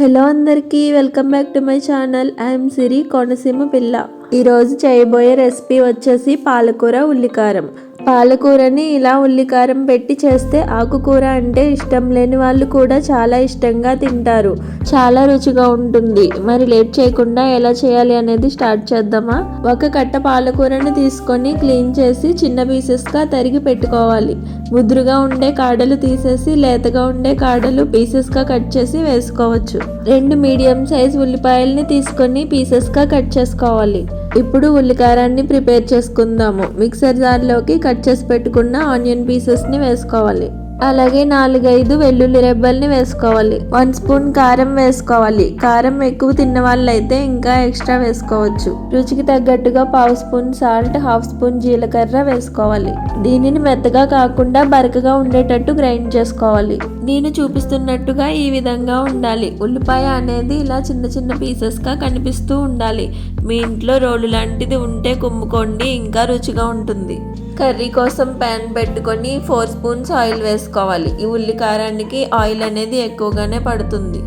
Hello అందరికీ welcome back to my channel. I'm Siri Konaseema పిల్ల. ఈరోజు చేయబోయే రెసిపీ వచ్చేసి పాలకూర ఉల్లికారం. పాలకూరని ఇలా ఉల్లికారం పెట్టి చేస్తే ఆకుకూర అంటే ఇష్టం లేని వాళ్ళు కూడా చాలా ఇష్టంగా తింటారు. చాలా రుచిగా ఉంటుంది. మరి లేట్ చేయకుండా ఎలా చేయాలి అనేది స్టార్ట్ చేద్దామా? ఒక కట్ట పాలకూరని తీసుకొని క్లీన్ చేసి చిన్న పీసెస్గా తరిగి పెట్టుకోవాలి. ముదురుగా ఉండే కాడలు తీసేసి లేతగా ఉండే కాడలు పీసెస్గా కట్ చేసి వేసుకోవచ్చు. రెండు మీడియం సైజ్ ఉల్లిపాయల్ని తీసుకొని పీసెస్గా కట్ చేసుకోవాలి. ఇప్పుడు ఉల్లికారాన్ని ప్రిపేర్ చేసుకుందాము. మిక్సర్ జార్లోకి కట్ చేసి పెట్టుకున్న ఆనియన్ పీసెస్ని వేసుకోవాలి. అలాగే నాలుగైదు వెల్లుల్లి రెబ్బల్ని వేసుకోవాలి. వన్ స్పూన్ కారం వేసుకోవాలి. కారం ఎక్కువ తిన్న వాళ్ళైతే ఇంకా ఎక్స్ట్రా వేసుకోవచ్చు. రుచికి తగ్గట్టుగా పావు స్పూన్ సాల్ట్ హాఫ్ స్పూన్ జీలకర్ర వేసుకోవాలి. దీనిని మెత్తగా కాకుండా బరకగా ఉండేటట్టు గ్రైండ్ చేసుకోవాలి. నేను చూపిస్తున్నట్టుగా ఈ విధంగా ఉండాలి. ఉల్లిపాయ అనేది ఇలా చిన్న చిన్న పీసెస్గా కనిపిస్తూ ఉండాలి. మీ ఇంట్లో రోలు లాంటిది ఉంటే కుమ్ముకోండి ఇంకా రుచిగా ఉంటుంది. కర్రీ కోసం ప్యాన్ పెట్టుకొని ఫోర్ స్పూన్స్ ఆయిల్ వేసుకోవాలి. ఈ ఉల్లి కారానికి ఆయిల్ అనేది ఎక్కువగానే పడుతుంది.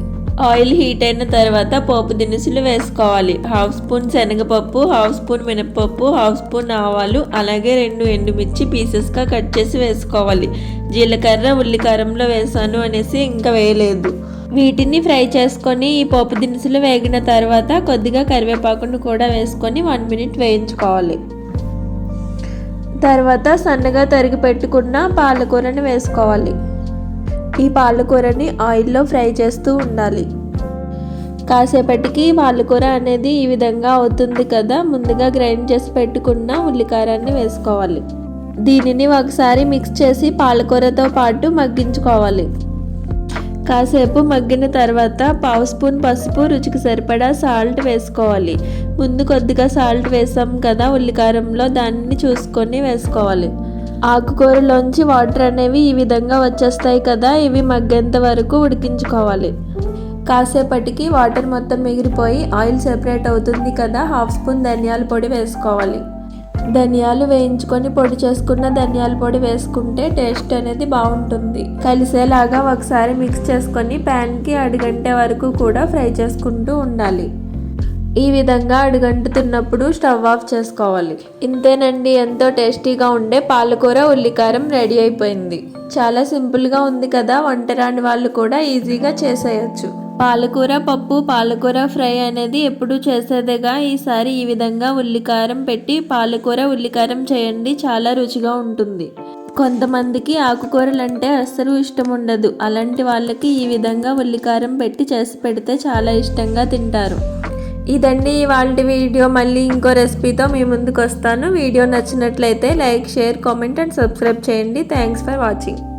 ఆయిల్ హీట్ అయిన తర్వాత పోపు దినుసులు వేసుకోవాలి. హాఫ్ స్పూన్ శనగపప్పు హాఫ్ స్పూన్ మినపప్పు హాఫ్ స్పూన్ ఆవాలు అలాగే రెండు ఎండుమిర్చి పీసెస్గా కట్ చేసి వేసుకోవాలి. జీలకర్ర ఉల్లికారంలో వేసాను అనేసి ఇంకా వేయలేదు. వీటిని ఫ్రై చేసుకొని ఈ పోపు దినుసులు వేగిన తర్వాత కొద్దిగా కరివేపాకును కూడా వేసుకొని వన్ మినిట్ వేయించుకోవాలి. తర్వాత సన్నగా తరిగి పెట్టుకున్న పాలకూరని వేసుకోవాలి. ఈ పాలకూరని ఆయిల్లో ఫ్రై చేస్తూ ఉండాలి. కాసేపటికి పాలకూర అనేది ఈ విధంగా అవుతుంది కదా ముందుగా గ్రైండ్ చేసి పెట్టుకున్న ఉల్లికారాన్ని వేసుకోవాలి. దీనిని ఒకసారి మిక్స్ చేసి పాలకూరతో పాటు మగ్గించుకోవాలి. కాసేపు మగ్గిన తర్వాత పావు స్పూన్ పసుపు రుచికి సరిపడా సాల్ట్ వేసుకోవాలి. ముందు కొద్దిగా సాల్ట్ వేసాం కదా ఉల్లికారంలో దాన్ని చూసుకొని వేసుకోవాలి. ఆకుకూరలోంచి వాటర్ అనేవి ఈ విధంగా వచ్చేస్తాయి కదా ఇవి మగ్గేంత వరకు ఉడికించుకోవాలి. కాసేపటికి వాటర్ మొత్తం మిగిలిపోయి ఆయిల్ సెపరేట్ అవుతుంది కదా హాఫ్ స్పూన్ ధనియాల పొడి వేసుకోవాలి. ధనియాలు వేయించుకొని పొడి చేసుకున్న ధనియాల పొడి వేసుకుంటే టేస్ట్ అనేది బాగుంటుంది. కలిసేలాగా ఒకసారి మిక్స్ చేసుకొని ప్యాన్కి అడుగంటే వరకు కూడా ఫ్రై చేసుకుంటూ ఉండాలి. ఈ విధంగా అడుగంటుతున్నప్పుడు స్టవ్ ఆఫ్ చేసుకోవాలి. ఇంతేనండి ఎంతో టేస్టీగా ఉండే పాలకూర ఉల్లికారం రెడీ అయిపోయింది. చాలా సింపుల్గా ఉంది కదా వంట రాని వాళ్ళు కూడా ఈజీగా చేసేయచ్చు. పాలకూర పప్పు పాలకూర ఫ్రై అనేది ఎప్పుడు చేసేదిగా? ఈసారి ఈ విధంగా ఉల్లికారం పెట్టి పాలకూర ఉల్లికారం చేయండి చాలా రుచిగా ఉంటుంది. కొంతమందికి ఆకుకూరలు అంటే అస్సలు ఇష్టం ఉండదు అలాంటి వాళ్ళకి ఈ విధంగా ఉల్లికారం పెట్టి చేసి పెడితే చాలా ఇష్టంగా తింటారు. ఇదండి ఇవాళ వీడియో. మళ్ళీ ఇంకో రెసిపీతో మీ ముందుకు వస్తాను వీడియో నచ్చినట్లయితే like share comment and subscribe చేయండి. Thanks for watching.